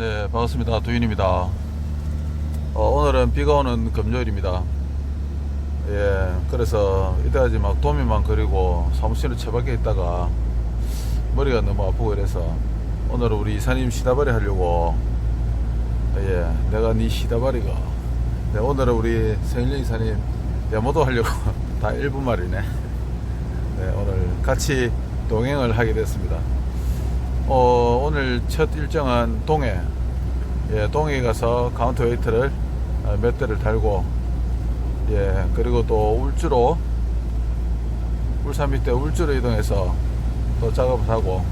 네, 반갑습니다. 두인입니다. 어, 오늘은 비가 오는 금요일입니다. 예, 그래서 이때까지 막 도미만 그리고 사무실에 처박혀 있다가 머리가 너무 아프고 이래서 오늘은 우리 이사님 시다발이 하려고 예, 내가 네 시다발이가 네, 오늘은 우리 성일령 이사님 데모도 하려고 다 1분 말이네. 네, 오늘 같이 동행을 하게 됐습니다. 어, 오늘 첫 일정은 동해. 예, 동해 가서 카운터 웨이트를 어, 몇 대를 달고, 예, 그리고 또 울주로, 울산 밑에 울주로 이동해서 또 작업을 하고,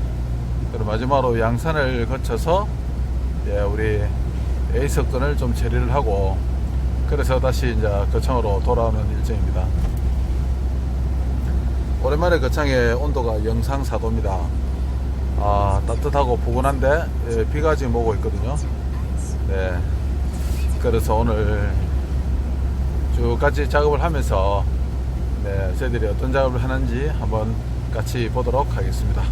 그리고 마지막으로 양산을 거쳐서, 예, 우리 A석근을 좀 처리를 하고, 그래서 다시 이제 거창으로 돌아오는 일정입니다. 오랜만에 거창의 온도가 영상 4도입니다. 아, 따뜻하고 포근한데 예, 비가 지금 오고 있거든요. 네. 그래서 오늘 쭉 같이 작업을 하면서 네, 저희들이 어떤 작업을 하는지 한번 같이 보도록 하겠습니다.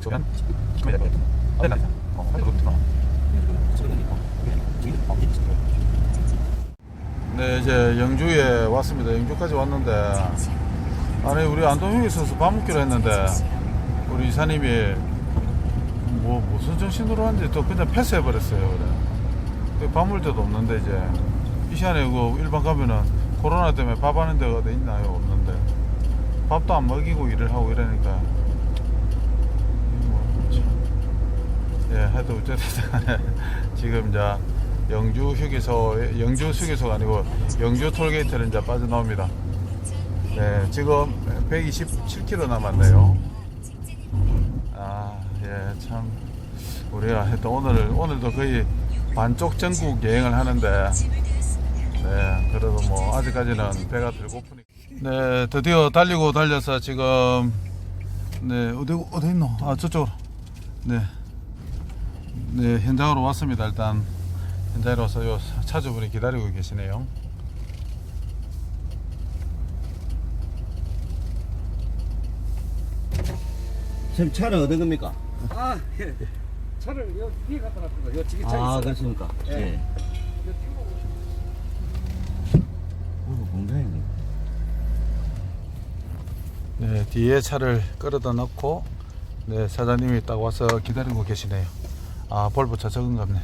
정상 처리되었습니다. 네, 이제 영주에 왔습니다. 영주까지 왔는데, 아니, 우리 안동역에 있어서 밥 먹기로 했는데, 우리 이사님이 뭐, 무슨 정신으로 왔는지 또 그냥 패스해버렸어요. 그래. 그밥 먹을 데도 없는데, 이제, 이 시간에 그 일반 가면은 코로나 때문에 밥 하는 데가 어디 있나요? 없는데. 밥도 안 먹이고 일을 하고 이러니까. 뭐, 참. 예, 하여튼 어쨌든 간에 지금 이제 영주 휴게소, 영주 휴게소가 아니고 영주 톨게이트를 이제 빠져나옵니다. 네, 지금 127km 남았네요. 아, 예, 참. 우리가 하여튼 오늘, 오늘도 거의 반쪽 전국 여행을 하는데, 네, 그래도 뭐, 아직까지는 배가 덜 고프니까. 네, 드디어 달리고 달려서 지금, 네, 어디, 어디 있노? 아, 저쪽으로. 네. 네, 현장으로 왔습니다. 일단 현장에 와서 요 차주분이 기다리고 계시네요. 지금 차는 어떤 겁니까? 아, 예. 차를 여 위에 갖다 놨습니다. 여 지게 차 아, 있어요. 그렇습니까? 예. 뒤로 공장이네. 네, 뒤에 차를 끌어다 놓고 네, 사장님이 딱 와서 기다리고 계시네요. 아, 볼보 차 적은 갑네.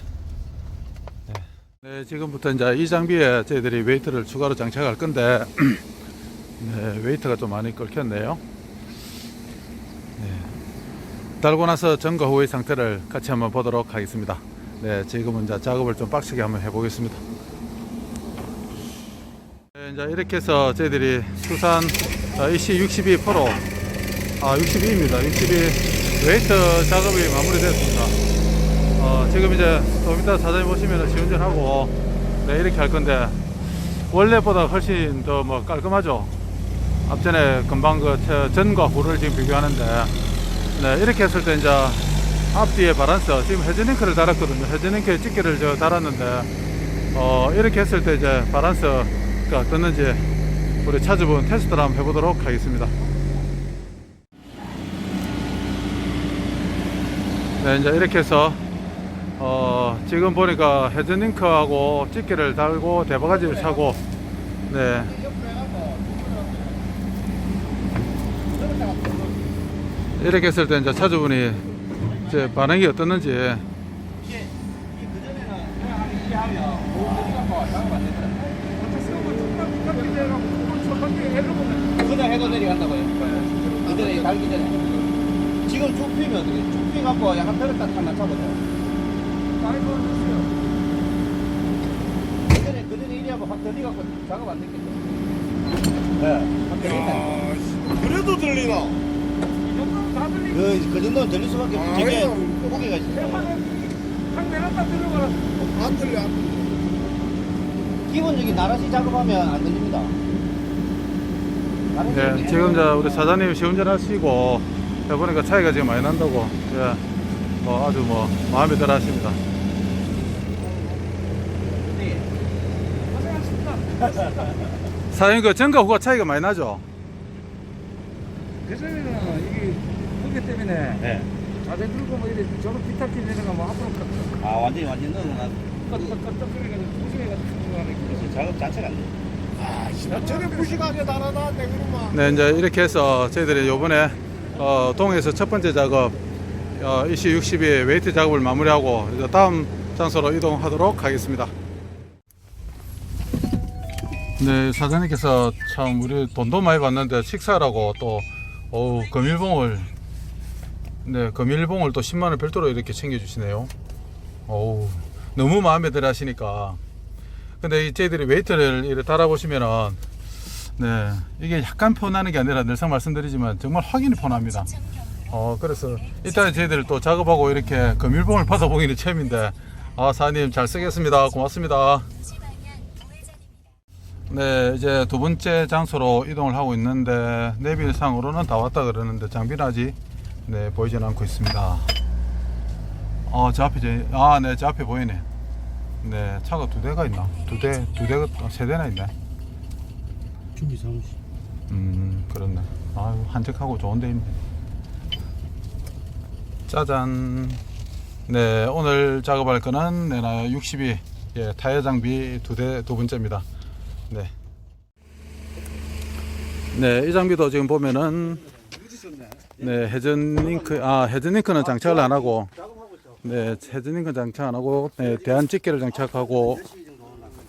네. 네, 지금부터 이제 이 장비에 저희들이 웨이트를 추가로 장착할 건데 네, 웨이트가 좀 많이 끓겠네요. 네. 달고 나서 전과 후의 상태를 같이 한번 보도록 하겠습니다. 네, 지금은 이제 작업을 좀 빡시게 한번 해보겠습니다. 네, 이제 이렇게 해서 저희들이 수산 어, EC 62 프로 아 62입니다. 62 웨이트 작업이 마무리됐습니다. 어, 지금 이제 좀 이따 사장님 오시면 시운전하고 네, 이렇게 할 건데 원래보다 훨씬 더 뭐 깔끔하죠. 앞전에 금방 그 저- 전과 후를 지금 비교하는데 네, 이렇게 했을 때 이제 앞뒤에 바란스 지금 헤드링크를 달았거든요. 헤드링크에 집게를 저 달았는데 어, 이렇게 했을 때 이제 바란스가 떴는지 우리 차주분 테스트를 한번 해보도록 하겠습니다. 네, 이제 이렇게 해서 어, 지금 보니까 헤드링크하고 집게를 달고 대바가지를 차고 네. 이렇게 했을 때 이제 차주분이 이제 반응이 어떻는지 해도 내려간다고요? 그전에 달기 전에. 지금 쭉 피면 어떻게? 쭉 피 갖고 약간 뼈를 딱 하나 잡아줘. 그전에, 그전에 이래하고 확 들리갖고 작업 안 됐겠죠? 네. 확 들리네. 그래도 들리나? 그, 그 정도는 들릴 수밖에 없어. 저게 아이고. 무게가 있어. 상 내놨다 들어가라. 안 들려, 안 들려. 기본적인 나라시 작업하면 안 들립니다. 네, 지금 저 우리 사장님 시운전 하시고 해보니까 차이가 지금 많이 난다고 예, 뭐 아주 뭐 마음에 들어 하십니다. 사장님 그 전과 후가 차이가 많이 나죠? 그전에는 이게 무게 때문에 네. 자세 들고 뭐 이래 저런 비탈 뛰는 거뭐 앞으로 껐- 아 완전히 완전 넣어놔. 껐덕껐덕거리가지고 부시해가지고 하는 그래서 작업 자체가 안 돼. 저게 무시하게 달아놨네 그러면 네, 이제 이렇게 해서 저희들이 요번에 어, 동에서 첫 번째 작업 어, 이시 60이 웨이트 작업을 마무리하고 이제 다음 장소로 이동하도록 하겠습니다. 네, 사장님께서 참 우리 돈도 많이 받는데 식사라고 또 어우, 금일봉을 네, 금일봉을 또 10만 원 별도로 이렇게 챙겨 주시네요. 어우, 너무 마음에 들어 하시니까 근데 이 저희들이 웨이트를 이렇게 달아 보시면은 네, 이게 약간 편하는 게 아니라 늘상 말씀드리지만 정말 확인이 편합니다. 어, 그래서 이따 저희들 또 작업하고 이렇게 금일봉을 받아보기는 처음인데, 아, 사장님 잘 쓰겠습니다. 고맙습니다. 네, 이제 두 번째 장소로 이동을 하고 있는데, 내비상으로는 다 왔다 그러는데, 장비는 아직, 네, 보이진 않고 있습니다. 어, 저 앞에, 제, 아, 네, 저 앞에 보이네. 네, 차가 두 대가 있나? 두 대, 두 대가, 아, 세 대나 있네. 준비 사무실. 음 그렇네 아유 한적하고 좋은 데 있네 짜잔 네 오늘 작업할 거는 내나 62 예, 타이어 장비 두 대 두 번째입니다 네. 네, 이 장비도 지금 보면은 네, 헤전링크 아, 헤전링크는 장착을 안 하고 네, 헤전링크 장착 안 하고 네, 대한 집게를 장착하고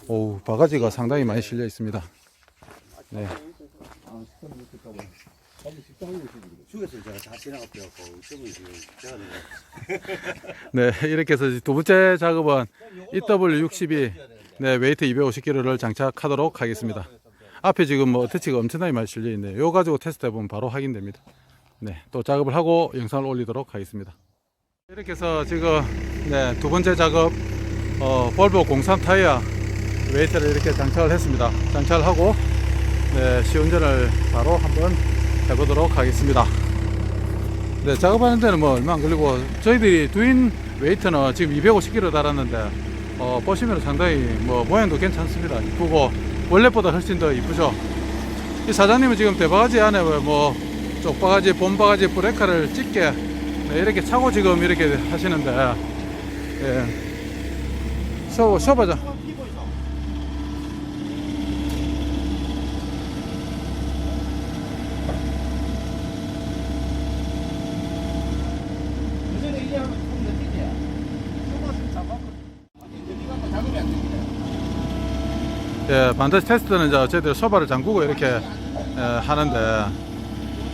오, 바가지가 상당히 많이 실려 있습니다. 네. 네, 이렇게 해서 두 번째 작업은 EW62 네, 웨이트 250kg를 장착하도록 하겠습니다. 앞에 지금 뭐 어태치가 엄청나게 많이 실려 있네요. 요 가지고 테스트 해보면 바로 확인됩니다. 네, 또 작업을 하고 영상을 올리도록 하겠습니다. 이렇게 해서 지금 네, 두 번째 작업 어, 볼보 03 타이어 웨이트를 이렇게 장착을 했습니다. 장착을 하고 네, 시운전을 바로 한번 해보도록 하겠습니다. 네, 작업하는 데는 뭐 얼마 안 걸리고 저희들이 두인 웨이트는 지금 250kg 달았는데 어, 보시면 상당히 뭐 모양도 괜찮습니다. 이쁘고 원래보다 훨씬 더 이쁘죠. 이 사장님은 지금 대바가지 안에 뭐 쪽바가지, 봄바가지 브레이크를 찢게 네, 이렇게 차고 지금 이렇게 하시는데 예. 쇼, 쇼바죠. 그전에 이제 하면 좀 늦겠지. 조금씩 잡아. 여기 가면 작업이 안 되겠네. 예, 반드시 테스트는 이제 저희들 소바를 잠그고 이렇게 예, 하는데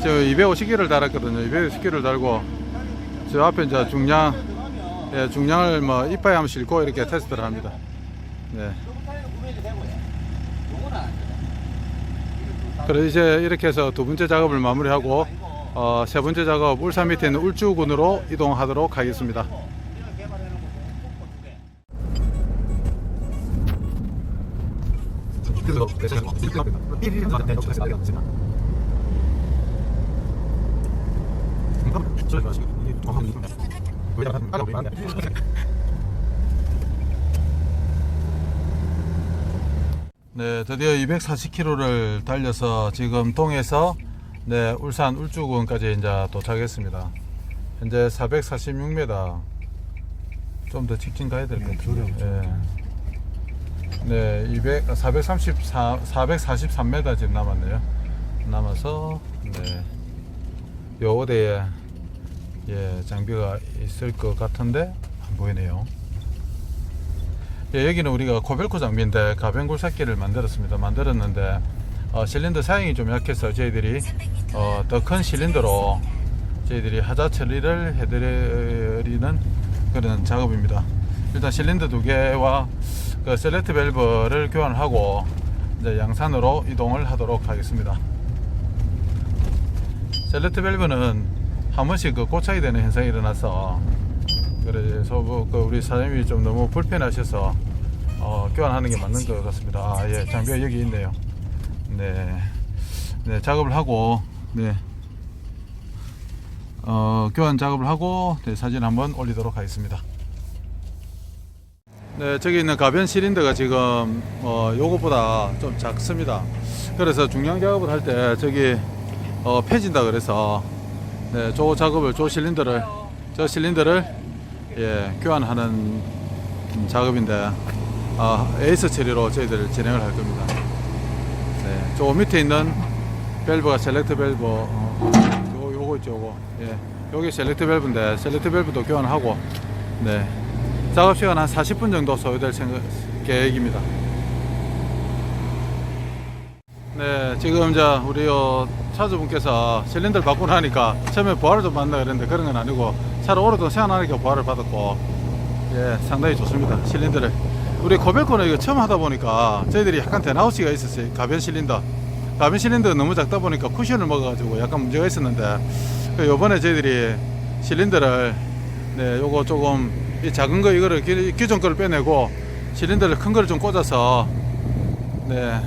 지금 250kg를 달았거든요. 250kg를 달고 저 앞에 이제 중량 예, 중량을 뭐 이빨에 한번 싣고 이렇게 테스트를 합니다. 네. 그래서 이제 이렇게 해서 두 번째 작업을 마무리하고 어, 세 번째 작업 울산 밑에 있는 울주군으로 이동하도록 하겠습니다. 네, 드디어 240km를 달려서 지금 동에서 네, 울산 울주군까지 이제 도착했습니다. 현재 446m. 좀 더 직진 가야 될 것 같아요. 예. 네, 200, 434, 443m 지금 남았네요. 남아서, 네. 요 어디에, 예, 장비가 있을 것 같은데, 안 보이네요. 예, 여기는 우리가 코벨코 장비인데 가변 굴삭기를 만들었습니다. 만들었는데 어, 실린더 사양이 좀 약해서 저희들이 어, 더 큰 실린더로 저희들이 하자 처리를 해드리는 그런 작업입니다. 일단 실린더 두 개와 그 셀렉트 밸브를 교환을 하고 이제 양산으로 이동을 하도록 하겠습니다. 셀렉트 밸브는 한 번씩 그 고착이 되는 현상이 일어나서 그래서 뭐, 그 우리 사장님이 좀 너무 불편하셔서 어, 교환하는 게 맞는 것 같습니다. 아, 예, 장비가 여기 있네요. 네. 네, 작업을 하고 네. 어, 교환 작업을 하고 네, 사진 한번 올리도록 하겠습니다. 네, 저기 있는 가변 실린더가 지금 어, 요것보다 좀 작습니다. 그래서 중량 작업을 할 때 저기 어, 펴진다 그래서 네, 저 작업을 저 실린더를 저 실린더를 예, 교환하는 음, 작업인데 아, 에이스 처리로 저희들 진행을 할 겁니다. 네, 저 밑에 있는 밸브가 셀렉트 밸브 어, 요거 있죠 요거 예, 요게 셀렉트 밸브인데 셀렉트 밸브도 교환하고 네, 작업 시간 한 40분 정도 소요될 계획입니다. 네, 지금 이제 우리 어, 차주분께서 실린더를 받고 나니까 처음에 보화를 좀 받나 그랬는데 그런 건 아니고 차를 오래도록 세안하니까 보화를 받았고 예, 상당히 좋습니다. 실린더를 우리 코벨코는 이거 처음 하다 보니까 저희들이 약간 대나우시가 있었어요. 가변 실린더. 가변 실린더가 너무 작다 보니까 쿠션을 먹어가지고 약간 문제가 있었는데 그 요번에 저희들이 실린더를 네, 요거 조금 이 작은 거 이거를 기- 기존 거를 빼내고 실린더를 큰 거를 좀 꽂아서 네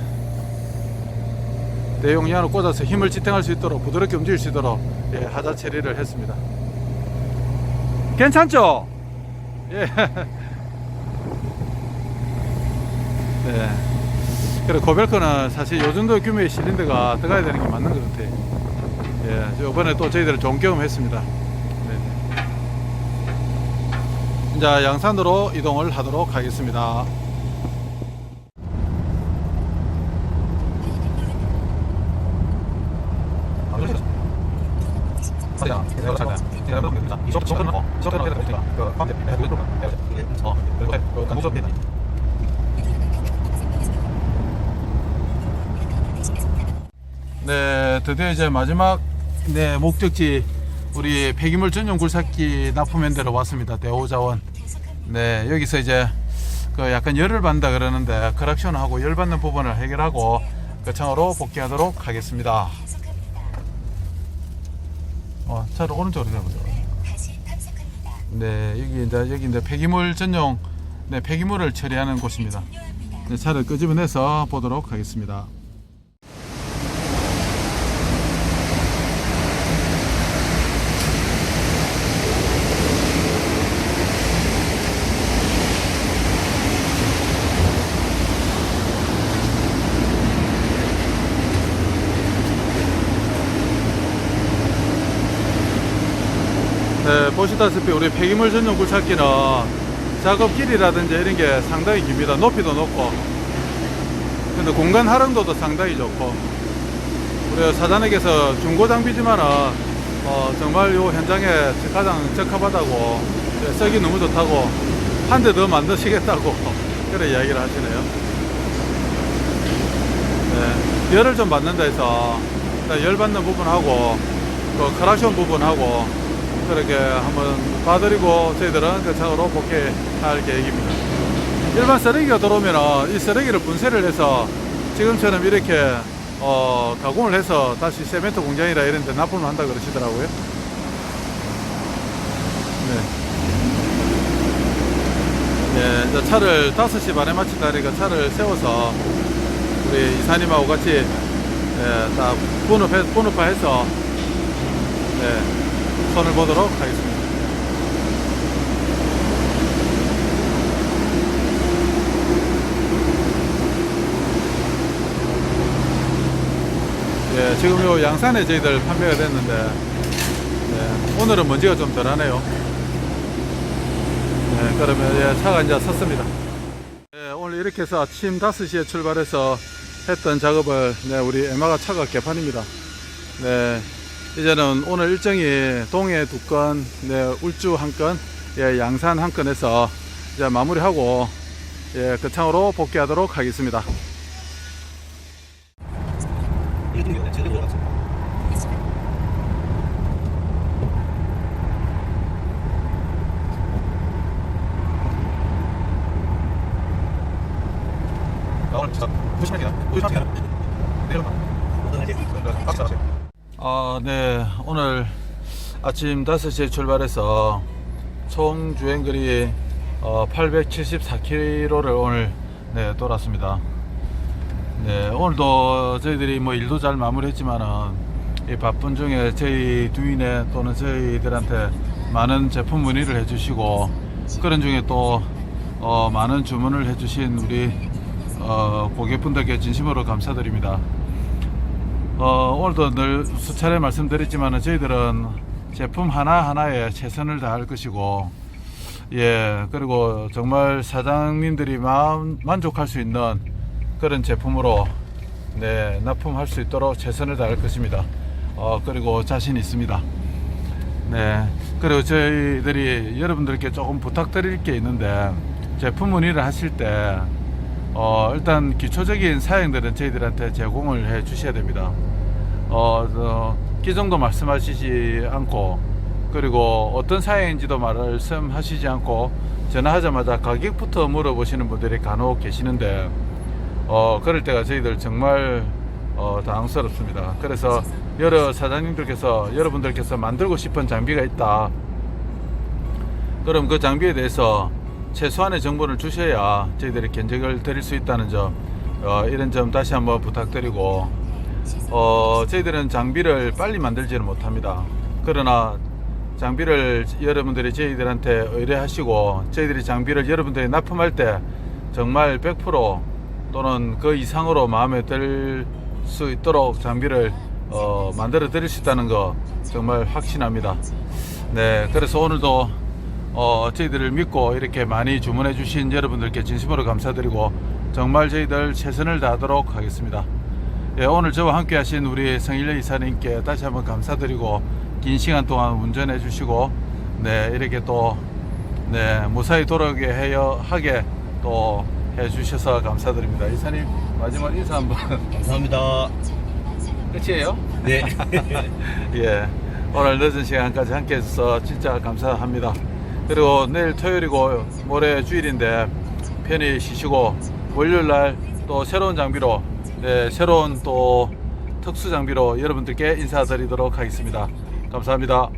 대용량으로 꽂아서 힘을 지탱할 수 있도록 부드럽게 움직일 수 있도록 예, 하자 처리를 했습니다. 괜찮죠? 예. 네. 그래 고벨코는 사실 요 정도 규모의 실린더가 들어가야 되는 게 맞는 것 같아요. 예, 이번에 또 저희들은 좋은 경험했습니다. 네. 이제 양산으로 이동을 하도록 하겠습니다. 네, 드디어 이제 마지막 네 목적지 우리 폐기물 전용 굴삭기 납품현대로 왔습니다. 대오자원. 네, 여기서 이제 그 약간 열을 받는다 그러는데 크락션하고 열 받는 부분을 해결하고 그 창으로 복귀하도록 하겠습니다. 어, 차를 오른쪽으로 가보죠. 네, 여기 이제 여기 이제 폐기물 전용 네, 폐기물을 처리하는 곳입니다. 네, 차를 끄집어내서 보도록 하겠습니다. 네, 보시다시피 우리 폐기물 전용 굴착기는 작업 길이라든지 이런 게 상당히 깁니다. 높이도 높고. 근데 공간 활용도도 상당히 좋고. 우리 사장님께서 중고 장비지만은 어, 정말 요 현장에 가장 적합하다고 예, 쓰기 너무 좋다고 한 대 더 만드시겠다고 그런 이야기를 하시네요. 네, 열을 좀 받는다 해서 일단 열 받는 부분하고 그 크락션 부분하고 그렇게 한번 봐드리고 저희들은 그 차으로 복귀할 계획입니다. 일반 쓰레기가 들어오면 이 쓰레기를 분쇄를 해서 지금처럼 이렇게 어, 가공을 해서 다시 세멘트 공장이라 이런 데 납품을 한다 그러시더라고요. 네. 네, 차를 5시 반에 마친다 니까 차를 세워서 우리 이사님하고 같이 예, 딱 분업해, 분업화해서 네, 손을 보도록 하겠습니다. 예, 지금 요 양산에 저희들 판매가 됐는데 네, 오늘은 먼지가 좀 덜하네요. 네, 그러면 예, 차가 이제 섰습니다. 네, 오늘 이렇게 해서 아침 5시에 출발해서 했던 작업을 네, 우리 에마가 차가 개판입니다. 네, 이제는 오늘 일정이 동해 두 건, 네, 울주 한 건, 예, 양산 한 건에서 이제 마무리하고 예, 그 창으로 복귀하도록 하겠습니다. 아, 네. 오늘 아침 5시에 출발해서 총 주행거리 어, 874km를 오늘 네, 돌았습니다. 네, 오늘도 저희들이 뭐 일도 잘 마무리했지만은 이 바쁜 중에 저희 두인에 또는 저희들한테 많은 제품 문의를 해주시고 그런 중에 또 어, 많은 주문을 해주신 우리 어, 고객분들께 진심으로 감사드립니다. 어, 오늘도 늘 수차례 말씀드렸지만 저희들은 제품 하나하나에 최선을 다할 것이고 예 그리고 정말 사장님들이 마음 만족할 수 있는 그런 제품으로 네 납품할 수 있도록 최선을 다할 것입니다. 어, 그리고 자신 있습니다. 네 그리고 저희들이 여러분들께 조금 부탁드릴 게 있는데 제품 문의를 하실 때 어, 일단 기초적인 사양들은 저희들한테 제공을 해 주셔야 됩니다. 어, 어, 기종도 말씀하시지 않고 그리고 어떤 사양인지도 말씀하시지 않고 전화하자마자 가격부터 물어보시는 분들이 간혹 계시는데 어, 그럴 때가 저희들 정말 어, 당황스럽습니다. 그래서 여러 사장님들께서 여러분들께서 만들고 싶은 장비가 있다. 그럼 그 장비에 대해서 최소한의 정보를 주셔야 저희들이 견적을 드릴 수 있다는 점 어, 이런 점 다시 한번 부탁드리고 어, 저희들은 장비를 빨리 만들지는 못합니다. 그러나 장비를 여러분들이 저희들한테 의뢰하시고 저희들이 장비를 여러분들이 납품할 때 정말 100% 또는 그 이상으로 마음에 들 수 있도록 장비를 어, 만들어 드릴 수 있다는 거 정말 확신합니다. 네, 그래서 오늘도 어, 저희들을 믿고 이렇게 많이 주문해 주신 여러분들께 진심으로 감사드리고 정말 저희들 최선을 다하도록 하겠습니다. 예, 오늘 저와 함께 하신 우리 성일려 이사님께 다시 한번 감사드리고 긴 시간 동안 운전해 주시고 네, 이렇게 또 네, 무사히 돌아오게 해요, 하게 또 해주셔서 감사드립니다. 이사님 마지막 인사 한번 감사합니다. 끝이에요? 네. 예. 오늘 늦은 시간까지 함께 해주셔서 진짜 감사합니다. 그리고 내일 토요일이고 모레 주일인데 편히 쉬시고 월요일 날 또 새로운 장비로 네, 새로운 또 특수 장비로 여러분들께 인사드리도록 하겠습니다. 감사합니다.